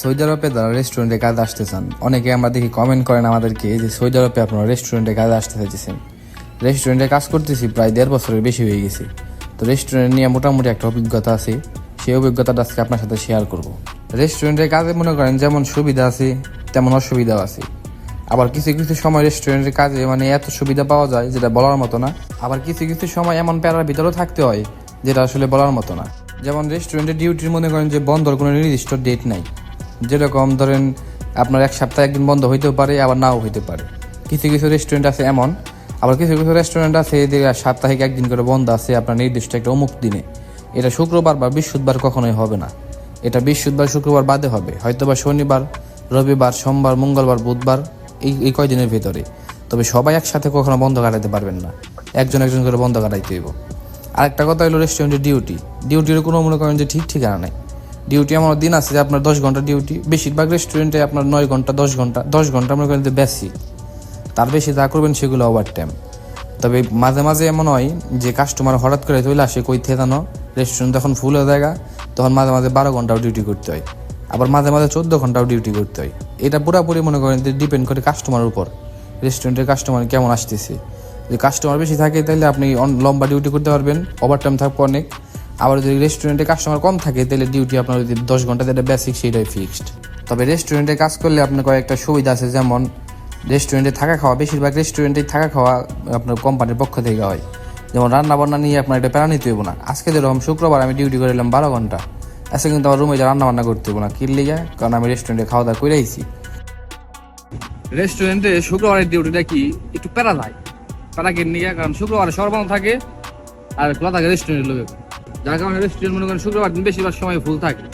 Saudi আরবে যারা রেস্টুরেন্টে কাজ আসতে চান অনেকে আমরা দেখি কমেন্ট করেন আমাদেরকে যে সৌদি আরবে আপনারা রেস্টুরেন্টে কাজ আসতে চাইছেন রেস্টুরেন্টে কাজ করতেছি, প্রায় দেড় বছরের বেশি হয়ে গেছে। তো রেস্টুরেন্ট নিয়ে মোটামুটি একটা অভিজ্ঞতা আছে, সেই অভিজ্ঞতাটা আজকে আপনার সাথে শেয়ার করব। রেস্টুরেন্টের কাজে মনে করেন যেমন সুবিধা আছে, তেমন অসুবিধাও আছে। আবার কিছু কিছু সময় রেস্টুরেন্টের কাজে মানে এত সুবিধা পাওয়া যায়, যেটা বলার মতো না। আবার কিছু কিছু সময় এমন প্যারার ভিতরেও থাকতে হয়, যেটা আসলে বলার মতো না। যেমন রেস্টুরেন্টের ডিউটির মনে করেন যে বন্ধর কোনো নির্দিষ্ট ডেট নাই। যেরকম ধরেন আপনার এক সপ্তাহে একদিন বন্ধ হইতেও পারে, আবার নাও হইতে পারে। কিছু কিছু রেস্টুরেন্ট আছে এমন, আবার কিছু কিছু রেস্টুরেন্ট আছে যে সাপ্তাহিক একদিন করে বন্ধ আছে, আপনার নির্দিষ্ট একটা অমুক দিনে। এটা শুক্রবার বা বৃহস্পতিবার কখনোই হবে না। এটা বৃহস্পতিবার, শুক্রবার বাদে হবে হয়তো বা শনিবার, রবিবার, সোমবার, মঙ্গলবার, বুধবার, এই এই কয়দিনের ভেতরে। তবে সবাই একসাথে কখনো বন্ধ কাটাতে পারবেন না। একজন একজন করে বন্ধ কাটাইতে হইব। আরেকটা কথা হলো রেস্টুরেন্টের ডিউটি ডিউটির কোনো মনে করেন যে ঠিক ঠিকানা নেই। ডিউটি আমার দিন আছে যে আপনার দশ ঘণ্টা ডিউটি বেশিরভাগ রেস্টুরেন্টে আপনার নয় ঘণ্টা, দশ ঘণ্টা। দশ ঘণ্টা আমরা কিন্তু বেশি তার বেশি যা করবেন সেগুলো ওভার টাইম তবে মাঝে মাঝে এমন হয় যে কাস্টমার হঠাৎ করে চলে আসে, কই থেদানো রেস্টুরেন্ট যখন ফুল হয়ে জায়গা তখন মাঝে মাঝে বারো ঘন্টাও ডিউটি করতে হয়। আবার মাঝে মাঝে চোদ্দ ঘন্টাও ডিউটি করতে হয়। এটা পুরোপুরি মনে করেন যে ডিপেন্ড করে কাস্টমারের উপর। রেস্টুরেন্টের কাস্টমার কেমন আসতেছে? যদি কাস্টমার বেশি থাকে, তাহলে আপনি লম্বা ডিউটি করতে পারবেন। ওভার টাইম থাকবে অনেক। আবার যদি রেস্টুরেন্টে কাস্টমার কম থাকে, তাহলে ডিউটি আপনার যদি দশ ঘণ্টা যেটা বেসিক সেটাই ফিক্সড তবে রেস্টুরেন্টে কাজ করলে আপনার কয়েকটা সুবিধা আছে, যেমন রেস্টুরেন্টে থাকা খাওয়া, বেশিরভাগ রেস্টুরেন্টে থাকা খাওয়া আপনার কোম্পানির পক্ষ থেকে হয়। যেমন রান্না বান্না নিয়ে আপনার এটা প্যারা নিতে হইব না। আজকে যেরকম শুক্রবার আমি ডিউটি করে এলাম বারো ঘণ্টা। আজকে কিন্তু আমার রুমে রান্না বান্না করতে হইব না কিনলে লিগা কারণ আমি রেস্টুরেন্টে খাওয়া দাওয়া করে আইছি। রেস্টুরেন্টে শুক্রবারের ডিউটিটা কি? একটু প্যারা যায় প্যারা কিনে কারণ শুক্রবারে সবার বন্ধ থাকে, আর খোলা থাকে রেস্টুরেন্টের লোকে যার কারণে রেস্টুরেন্ট মনে করেন শুক্রবার দিন বেশিরভাগ সময় ফুল থাকে।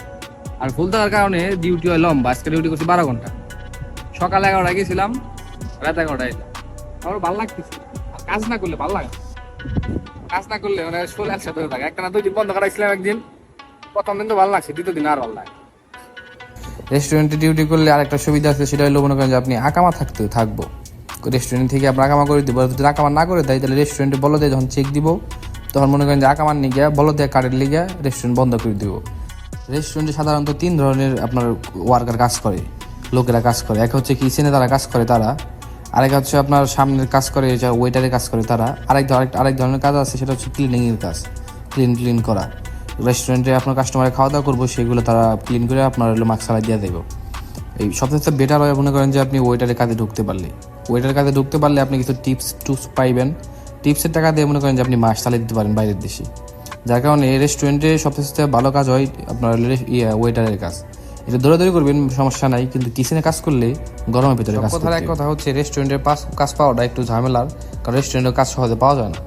আর ফুল থাকার কারণে ডিউটি হয় লম্বা, আজকে ডিউটি করছি বারো ঘণ্টা। সকাল এগারোটায় গেছিলাম, রাত এগারোটায় আমার ভালো লাগতেছে। কাজ না করলে ভালো লাগে কাজ না করলে মানে শোল একসাথে হয়ে থাকে। একটা না দুই দিন বন্ধ করাইছিলাম একদিন। প্রথম দিন তো ভালো লাগছে, দ্বিতীয় দিন আর ভালো লাগে রেস্টুরেন্টে ডিউটি করলে আরেকটা সুবিধা আছে, সেটা হলো মনে করেন যে আপনি আকামা থাকতে থাকব। রেস্টুরেন্ট থেকে আপনার আকামা করে দিব। যদি আকামা না করে দেয়, তাহলে রেস্টুরেন্টে বলো দেয় যখন চেক দিব তখন মনে করেন যে আকামার বলো দেয় কার্ডের লিগে রেস্টুরেন্ট বন্ধ করে দিব। রেস্টুরেন্টে সাধারণত তিন ধরনের আপনার ওয়ার্কার কাজ করে, লোকেরা কাজ করে। এক হচ্ছে কিচেনে তারা কাজ করে তারা, আরেক হচ্ছে আপনার সামনের কাজ করে, যা ওয়েটারে কাজ করে তারা। আরেক আরেক ধরনের কাজ আছে, সেটা হচ্ছে ক্লিনিংয়ের কাজ ক্লিন ক্লিন করা। রেস্টুরেন্টে আপনার কাস্টমারে খাওয়া দাওয়া করব, সেগুলো তারা ক্লিন করে আপনার হলো মাস্ক সালাই দিয়ে দেবো। এই সবথেকে বেটার হয় মনে করেন যে আপনি ওয়েটারের কাজে ঢুকতে পারলে। ওয়েটারের কাজে ঢুকতে পারলে আপনি কিছু টিপস টুপস পাইবেন। টিপসের টাকা দিয়ে মনে করেন যে আপনি মাস চালিয়ে দিতে পারেন বাইরের দেশে। যার কারণে রেস্টুরেন্টে সবথেকে ভালো কাজ হয় আপনার ইয়ে ওয়েটারের কাজ। এটা দৌড়াদৌড়ি করবেন সমস্যা নাই কিন্তু কিচেনে কাজ করলে গরমের ভিতরে কাজ কথা এক কথা হচ্ছে রেস্টুরেন্টের কাজ পাওয়াটা একটু ঝামেলার কারণ রেস্টুরেন্টের কাজ সহজে পাওয়া যায় না।